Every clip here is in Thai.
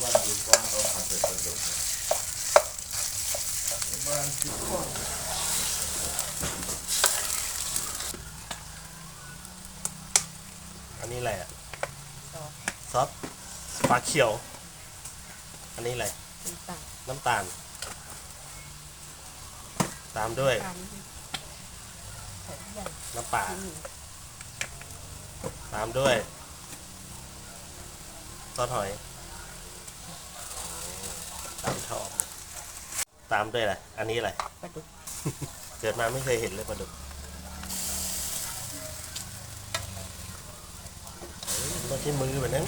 ว่าดีกว่าเอาผัดเป็นประโยชน์บ้านที่ก่อนอันนี้อะไรอะซอสซอสปลาเขียว อันนี้อะไรน้ำตาลน้ำตาล ตามด้วย ตามใส่ทุกอย่างน้ำปลาอืมตามด้วยซอสหอย ตามชอบตามด้วยอะไรอันนี้อะไรปลาดุกเกิดมาไม่เคยเห็นเลยปลาดุกเฮ้ยต้องใช้มือแบบนั้น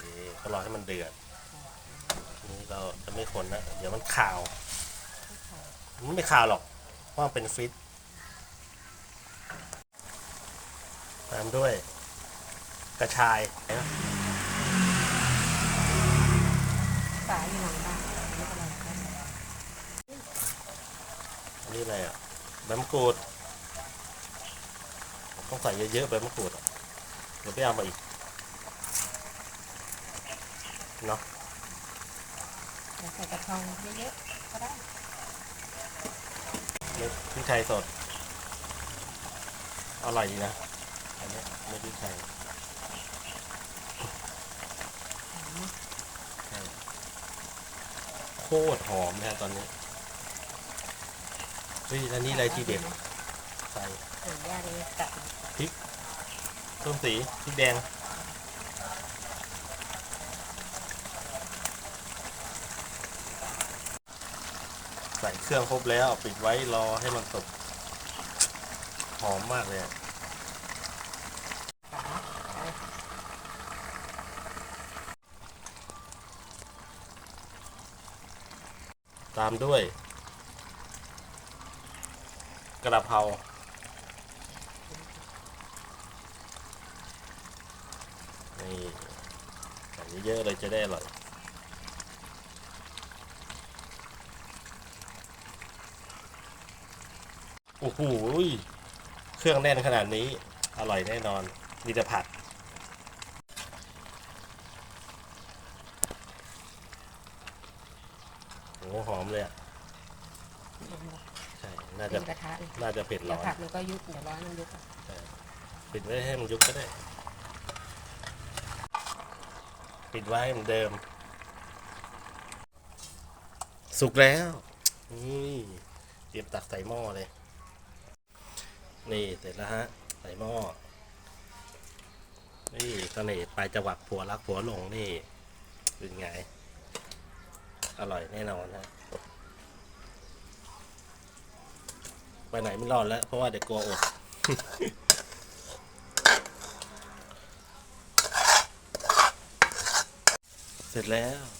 นี่ก็รอให้มันเดือด นี่เราจะไม่คนนะ เดี๋ยวมันขาว มันไม่ขาวหรอก เพราะมันเป็นฟิต ตามด้วย กระชายนะฝาอยู่หลังบ้านไม่เป็นไรครับอันนี้อะไรอะใบมะกรูดต้องใส่เยอะๆใบมะกรูดอะเดี๋ยวไปเอามาอีกเนาะเดี๋ยวใส่กระเพราเยอะๆก็ได้เม็ดพริกไทยสดอร่อยดีนะอันนี้เม็ดพริกไทยใช่โค ตรหอมนะตอนนี้เฮ้ยแล้วนี่อะไรทีเด็ดใส่ใส่ย่าเลยกัดต้มสีพริกแดงใส่เครื่องครบแล้วปิดไว้รอให้มันสุกหอมมากเลยอะ ฝาเอา ตามด้วย กระเพรานี่ใส่เยอะๆเลยจะได้อร่อยโอ้โหเครื่องแน่นขนาดนี้ อร่อยแน่นอน มีแต่ผัด โอ้โหหอมเลยอะลงมาใช่ น่าเต็จะมกระทะเลยน่าจะเผ็ดเดี๋ร้ยวอนผักมันก็ยุบเดี๋ยวร้อนมันยุบอะปิดไว้ให้มันยุบก็ได้ ปิดไว้เหมือนเดิม สุกแล้ว นี่เตรียมตักใส่หม้อเลย นี่เสร็จแล้วฮะ ใส่หม้อ นี่เสน่ห์ปลายจังหวัดผัวรักผัวหลงนี่ เป็นไง อร่อยแน่นอนฮะไปไหนไม่รอดแล้ว เพราะว่าเด็กกลัวอดเสร็จแล้ว